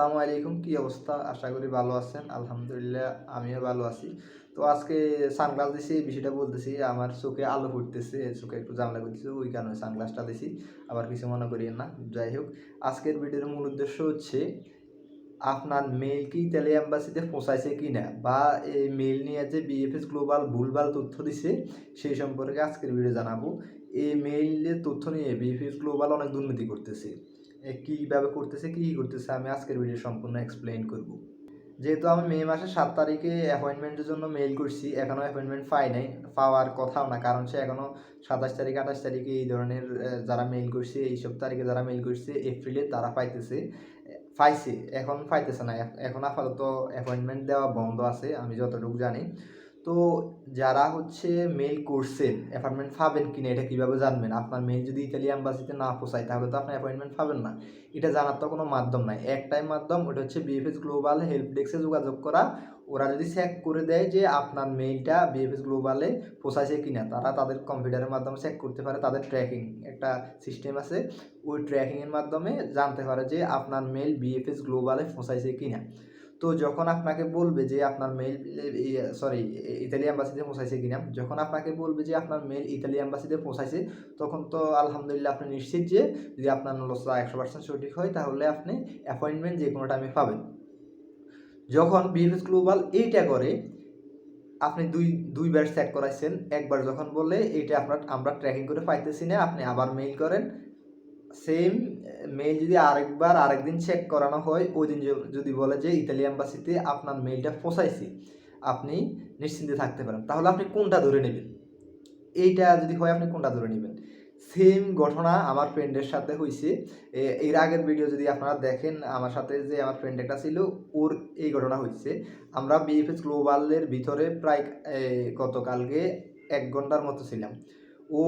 আসসালামু আলাইকুম, কি অবস্থা? আশা করি ভালো আছেন, আলহামদুলিল্লাহ আমিও ভালো আছি। তো আজকে সানগ্লাস দিছি বিষয়টা বলতেছি, আমার চোখে আলো ফুটতেছে চোখে একটু জানলা করতেছে, ওই কারণে সানগ্লাসটা দিছি, আবার কিছু মনে করিয়েন না, যাই হোক। আজকের ভিডিওর মূল উদ্দেশ্য হচ্ছে, আপনার মেল কি ইতালি অ্যাম্বাসিতে পৌঁছাইছে কি না বা এই মেল নিয়ে যে বিএফএস গ্লোবাল ভুলভাল তথ্য দিছে, সেই সম্পর্কে আজকের ভিডিও জানাব। এই মেইলের তথ্য নিয়ে বিএফএস গ্লোবাল অনেক দুর্নীতি করতেছে। কীভাবে করতেছে, কী করতেছে, আমি আজকের ভিডিও সম্পূর্ণ এক্সপ্লেন করব। যেহেতু আমি মে মাসের সাত তারিখে অ্যাপয়েন্টমেন্টের জন্য মেইল করছি এখনও অ্যাপয়েন্টমেন্ট পাই নাই, পাওয়ার কথাও না, কারণ সে এখনও সাতাশ তারিখ, আঠাশ তারিখে এই ধরনের যারা মেইল করছে, এইসব তারিখে যারা মেইল করছে এপ্রিলে তারা পাইতেছে পাইছে, এখন পাইতেছে না, এখন আপাতত অ্যাপয়েন্টমেন্ট দেওয়া বন্ধ আছে, আমি যতটুকু জানি। তো যারা হচ্ছে মেল করছেন অ্যাপয়েন্টমেন্ট পাবেন কিনা এটা কীভাবে জানবেন? আপনার মেইল যদি ইতালি অ্যাম্বাসিতে না পৌঁছায় তাহলে তো আপনি অ্যাপয়েন্টমেন্ট পাবেন না। এটা জানার তো কোনো মাধ্যম নাই। একটাই মাধ্যম, ওটা হচ্ছে বিএফএস গ্লোবাল হেল্প ডেস্কে যোগাযোগ করা। ওরা যদি চেক করে দেয় যে আপনার মেইলটা বিএফএস গ্লোবালে পৌঁছাইছে কিনা, তারা তাদের কম্পিউটারের মাধ্যমে চেক করতে পারে, তাদের ট্র্যাকিং একটা সিস্টেম আছে। ওই ট্র্যাকিংয়ের মাধ্যমে জানতে পারে যে আপনার মেইল বিএফএস গ্লোবালে পৌঁছাইছে কিনা। তো যখন আপনাকে বলবে যে আপনার মেইল সরি ইতালি অ্যাম্বাসিতে পৌঁছাইছে কিনা, যখন আপনাকে বলবে যে আপনার মেইল ইতালি অ্যাম্বাসিতে পৌঁছাইছে, তখন তো আলহামদুলিল্লাহ আপনি নিশ্চিত যে যদি আপনার নলসা একশো পার্সেন্ট সঠিক হয়, তাহলে আপনি অ্যাপয়েন্টমেন্ট যে কোনো টাইমে পাবেন। যখন বিএফএস গ্লোবাল এইটা করে, আপনি দুই, দুইবার চেক করাইছেন, একবার যখন বলে এইটা আপনার, আমরা ট্র্যাকিং করে পাইতেছি না, আপনি আবার মেইল করেন সেম মেইল যদি আরেকবার আরেকদিন চেক করানো হয়, ওই দিন যদি বলে যে ইতালি অ্যাম্বাসিতে আপনার মেইলটা পৌঁছাইছে আপনি নিশ্চিন্তে থাকতে পারেন। তাহলে আপনি কোনটা ধরে নেবেন? এইটা যদি হয়, আপনি কোনটা ধরে নেবেন? সেম ঘটনা আমার ফ্রেন্ডের সাথে হয়েছে এর আগের ভিডিও যদি আপনারা দেখেন, আমার সাথে যে আমার ফ্রেন্ড একটা ছিল, ওর এই ঘটনা হয়েছে আমরা বিএফএস গ্লোবালের ভিতরে প্রায় গতকালকে এক ঘণ্টার মতো ছিলাম। ও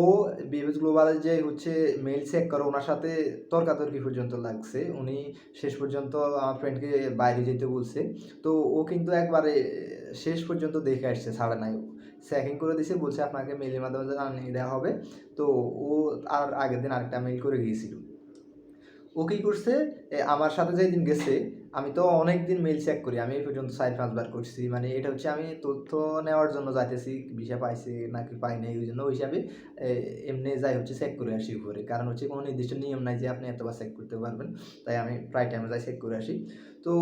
বিএফএস গ্লোবালের যে হচ্ছে মেইল চেক করে, ওনার সাথে তর্কাতর্কি পর্যন্ত লাগছে। উনি শেষ পর্যন্ত আমার ফ্রেন্ডকে বাইরে যেতে বলছে। তো ও কিন্তু একবারে শেষ পর্যন্ত দেখে আসছে, ছাড়ে নাই। চেকিং করে দিছে, বলছে আপনাকে মেইলের মাধ্যমে জানিয়ে দেওয়া হবে। তো ও আর আগের দিন আরেকটা মেল করে গিয়েছিল। ও কী করছে? আমার সাথে যেদিন গেছে, আমি তো অনেক দিন মেইল চেক করি, আমি এই পর্যন্ত চার পাঁচবার করছি। মানে এটা হচ্ছে আমি তথ্য নেওয়ার জন্য যাইতেছি, ভিসা পাইছে নাকি পাই নাই, ওই জন্য ওই হিসাবে এমনি যাই হচ্ছে চেক করে আসি উপরে কারণ হচ্ছে কোনো নির্দিষ্ট নিয়ম নাই যে আপনি এতবার চেক করতে পারবেন, তাই আমি প্রায় টাইমে যাই চেক করে আসি। তো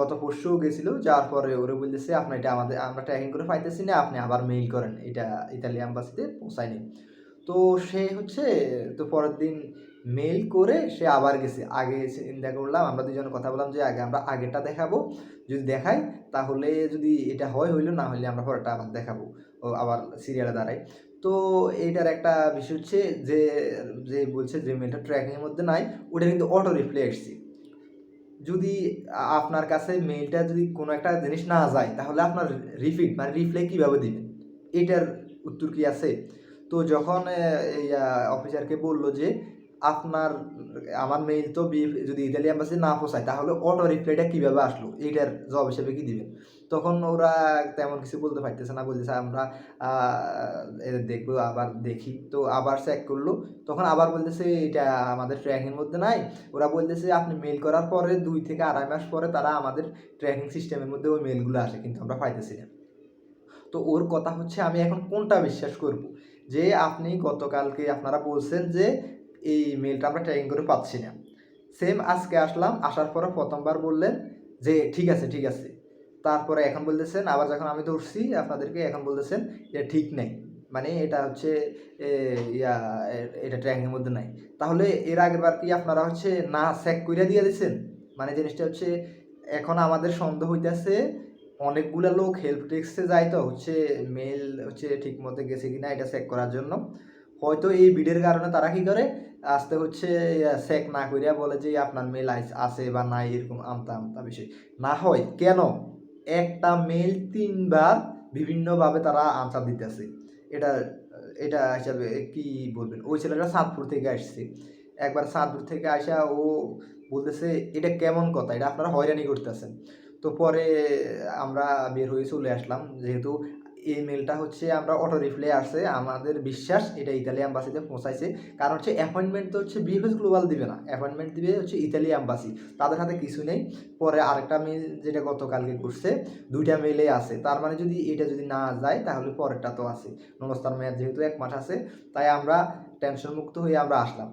গত পরশু গেছিল, যাওয়ার পরে ওরা বলতেছে আপনার এটা আমাদের, আমরা ট্র্যাকিং করে পাইতেছি না, আপনি আবার মেইল করেন, এটা ইতালি অ্যাম্বাসিতে পৌঁছায়নি তো সে হচ্ছে, তো পরের দিন মেইল করে সে আবার গেছে। আগে চিন্তা করলাম, আমরা দুজনে কথা বললাম যে, আগে আমরা আগেরটা দেখাবো। যদি দেখাই, তাহলে যদি এটা হয়, হইল, না হইলে আমরা পরেরটা আবার দেখাবো। আবার সিরিয়ালে দাঁড়াই তো এইটার একটা বিষয় হচ্ছে যে যে বলছে যে মেলটা ট্র্যাকিংয়ের মধ্যে নাই, ওটা কিন্তু অটো রিপ্লে আসছে। যদি আপনার কাছে মেলটা যদি কোনো একটা জিনিস না যায়, তাহলে আপনার রিফিট মানে রিপ্লে কীভাবে দিবেন এটার উত্তর কি আছে? তো যখন এই অফিসারকে বলল যে আপনার, আমার মেইল তো যদি ইতালি অ্যাম্বাসি না পৌঁছায় তাহলে অটো রিপ্লাইটা কীভাবে আসলো? এইটার জবাব হিসেবে কী দিবেন? তখন ওরা তেমন কিছু বলতে পারতেছে না, বলতেছে আমরা দেখব, আবার দেখি। তো আবার চেক করল, তখন আবার বলতেছে, এটা আমাদের ট্র্যাকিংয়ের মধ্যে নাই। ওরা বলতেছে, আপনি মেল করার পরে দুই থেকে আড়াই মাস পরে তারা আমাদের ট্র্যাকিং সিস্টেমের মধ্যে ওই মেলগুলো আসে, কিন্তু আমরা পাইতেছি না। তো ওর কথা হচ্ছে, আমি এখন কোনটা বিশ্বাস করব? যে আপনি গতকালকে আপনারা বলছেন যে এই মেলটা আমরা ট্র্যাকিং করে পাচ্ছি না। সেম আজকে আসলাম, আসার পরে প্রথমবার বললেন যে, ঠিক আছে ঠিক আছে। তারপরে এখন বলতেছেন, আবার যখন আমি ধরছি, আপনাদেরকে এখন বলতেছেন, এটা ঠিক নেই। মানে এটা হচ্ছে ইয়া এটা ট্র্যাকিংয়ের মধ্যে নাই। তাহলে এর আগের বার কি আপনারা হচ্ছে না চেক করে দিয়ে দিয়েছেন মানে জিনিসটা হচ্ছে, এখন আমাদের সন্দেহ হইতেছে, অনেকগুলো লোক হেল্প ডেস্কে যায় তো, হচ্ছে মেল হচ্ছে ঠিক মতো গেছে কিনা এটা চেক করার জন্য। হয়তো এই ভিডের কারণে তারা কি করে আসতে হচ্ছে চেক না করিয়া বলে যে আপনার মেল আছে বা নাই, এরকম আমতা আমতা বিষয়। না হয়, কেন? একটা মেল তিনবার বিভিন্নভাবে তারা আনসার দিতেছে। এটা এটা হিসাবে কি বলবেন? ওই ছেলেটা সাতপুর থেকে আসছে। একবার সাতপুর থেকে আসা, ও বলতেছে, এটা কেমন কথা? এটা আপনারা হয়রানি করতেছেন। তো পরে আমরা বের হয়ে চলে আসলাম। যেহেতু এই মেলটা হচ্ছে আমরা অটো রিপ্লাই আসছে আমাদের বিশ্বাস এটা ইতালি অ্যাম্বাসিতে পৌঁছাইছে। কারণ হচ্ছে অ্যাপয়েন্টমেন্ট তো হচ্ছে বিএফএস গ্লোবাল দিবে না অ্যাপয়েন্টমেন্ট দিবে হচ্ছে ইতালি অ্যাম্বাসি তাদের হাতে কিছু নেই। পরে আরেকটা মেল যেটা গতকালকে করছে দুইটা মেলে আছে। তার মানে যদি এটা যদি না যায়, তাহলে পরেরটা তো আছে। নমস্কার মেয়াদ যেহেতু এক মাস আছে, তাই আমরা টেনশন মুক্ত হয়ে আমরা আসলাম।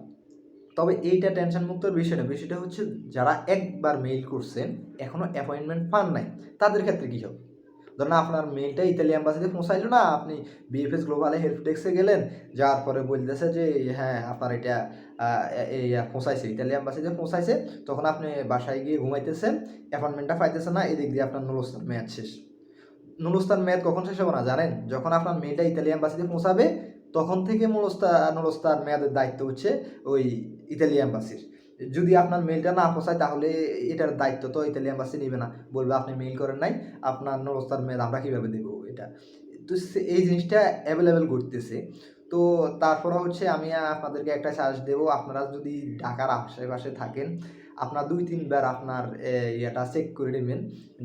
তবে এইটা টেনশন মুক্তর বিষয় না বিষয়টা হচ্ছে যারা একবার মেইল করছেন, এখনও অ্যাপয়েন্টমেন্ট পান নাই, তাদের ক্ষেত্রে কী হবে? ধরুন আপনার মেইলটা ইতালি অ্যাম্বাসিতে পৌঁছাইলো না, আপনি বিএফএস গ্লোবালে হেল্প ডেস্কে গেলেন, যাওয়ার পরে বলতেছে যে হ্যাঁ আপনার এটা পৌঁছাইছে ইতালি অ্যাম্বাসিতে পৌঁছাইছে। তখন আপনি বাসায় গিয়ে ঘুমাইতেছেন অ্যাপয়েন্টমেন্টটা পাইতেছেন না, এদিক দিয়ে আপনার নুলস্তান মেয়াদ শেষ। নুলস্তান মেয়াদ কখন শেষ হবে না, জানেন? যখন আপনার মেইলটা ইতালি অ্যাম্বাসিতে পৌঁছাবে, তখন থেকে নুলস্তা নুলস্তার মেয়াদের দায়িত্ব হচ্ছে ওই ইতালি অ্যাম্বাসির যদি আপনার মেলটা না পোষায় তাহলে এটার দায়িত্ব তো ইতালি অ্যাম্বাসি নেবে না। বলবে, আপনি মেইল করেন নাই, আপনার নরস্তার মেল আমরা কীভাবে দেবো এটা? তো এই জিনিসটা অ্যাভেলেবেল করতেছে তো তারপরে হচ্ছে আমি আপনাদেরকে একটা চার্জ দেবো। আপনারা যদি ঢাকার আশেপাশে থাকেন, আপনার দুই তিনবার আপনার ইয়েটা চেক করে নেবেন,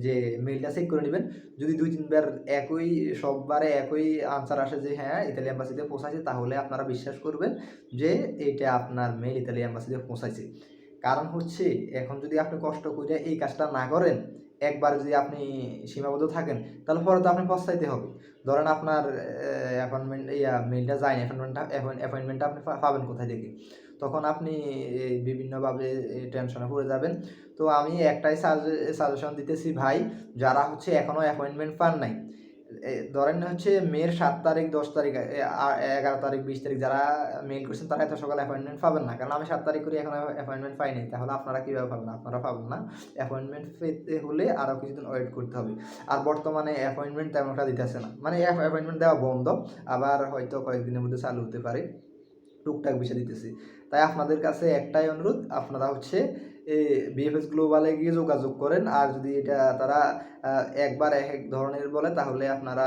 যে মেইলটা চেক করে নেবেন। যদি দুই তিনবার একই, সববারে একই আনসার আসে যে হ্যাঁ ইতালি অ্যাম্বাসিতে পৌঁছাইছে, তাহলে আপনারা বিশ্বাস করবেন যে এইটা আপনার মেইল ইতালি অ্যাম্বাসিতে পৌঁছাইছে। কারণ হচ্ছে, এখন যদি আপনি কষ্ট করে এই কাজটা না করেন একবার যদি আপনি সীমাবদ্ধ থাকেন, তাহলে পরে তো আপনি পস্তাইতে হবে। ধরেন আপনার অ্যাপয়েন্টমেন্ট ইয়া মেলটা যায়নি অ্যাপয়েন্টমেন্টটা অ্যাপয়েন্টমেন্টটা আপনি পাবেন কোথায় থেকে? তখন আপনি বিভিন্নভাবে টেনশনে পড়ে যাবেন। তো আমি একটাই সাজেশন দিতেছি, ভাই, যারা হচ্ছে এখনও অ্যাপয়েন্টমেন্ট পান নাই ধরেন হচ্ছে মেয়ের সাত তারিখ, দশ তারিখ এগারো তারিখ, বিশ তারিখ যারা মেইল করছেন তারা এত সকালে অ্যাপয়েন্টমেন্ট পাবেন না। কারণ আমি সাত তারিখ করে এখন অ্যাপয়েন্টমেন্ট পাইনি। তাহলে আপনারা কীভাবে পাবেন? আপনারা পাবেন না। অ্যাপয়েন্টমেন্ট পেতে হলে আরও কিছুদিন ওয়েট করতে হবে। আর বর্তমানে অ্যাপয়েন্টমেন্ট তেমন একটা দিতেছে না। মানে অ্যাপয়েন্টমেন্ট দেওয়া বন্ধ। আবার হয়তো কয়েকদিনের মধ্যে চালু হতে পারে। টুকটাক বিষয় দিতেছি। তাই আপনাদের কাছে একটাই অনুরোধ, আপনারা হচ্ছে বিএফএস গ্লোবালে গিয়ে যোগাযোগ করেন। আর যদি এটা তারা একবার এক এক ধরনের বলে, তাহলে আপনারা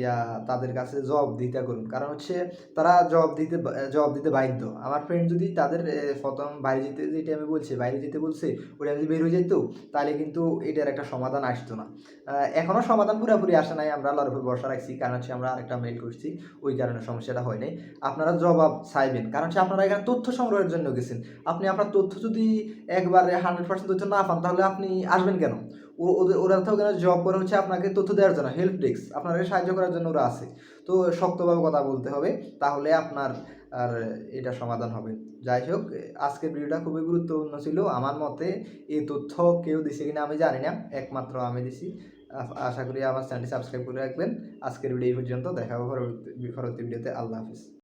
ইয়া, তাদের কাছে জব দিতে করুন। কারণ হচ্ছে তারা জব দিতে জব দিতে বাধ্য। আমার ফ্রেন্ড যদি তাদের প্রথম বাইরে যেতে, যেটা আমি বলছি বাইরে যেতে বলছে, ওটা যদি বের হয়ে যেত তাহলে কিন্তু এটার একটা সমাধান আসতো না। এখনও সমাধান পুরোপুরি আসে নাই, আমরা আল্লাহর উপর ভরসা রাখছি। কারণ হচ্ছে আমরা আরেকটা মেল করছি, ওই কারণে সমস্যাটা হয় নাই। আপনারা জবাব চাইবেন। কারণ হচ্ছে আপনারা এখানে তথ্য সংগ্রহের জন্য গেছেন। আপনি আপনার তথ্য যদি একবারে হান্ড্রেড পার্সেন্ট তথ্য না পান, তাহলে আপনি আসবেন কেন? ওদের, ওরা তো ওখানে জব করে হচ্ছে আপনাকে তথ্য দেওয়ার জন্য হেল্প ডেস্ক আপনাকে সাহায্য করার জন্য ওরা আছে। তো শক্তভাবে কথা বলতে হবে, তাহলে আপনার আর এটা সমাধান হবে। যাই হোক, আজকের ভিডিওটা খুবই গুরুত্বপূর্ণ ছিল। আমার মতে এই তথ্য কেউ দিছে কিনা আমি জানি না, একমাত্র আমি দিছি। আশা করি আমার চ্যানেলটি সাবস্ক্রাইব করে রাখবেন। আজকের ভিডিও এই পর্যন্ত, দেখা হবে পরবর্তী ভিডিওতে। আল্লাহ হাফিজ।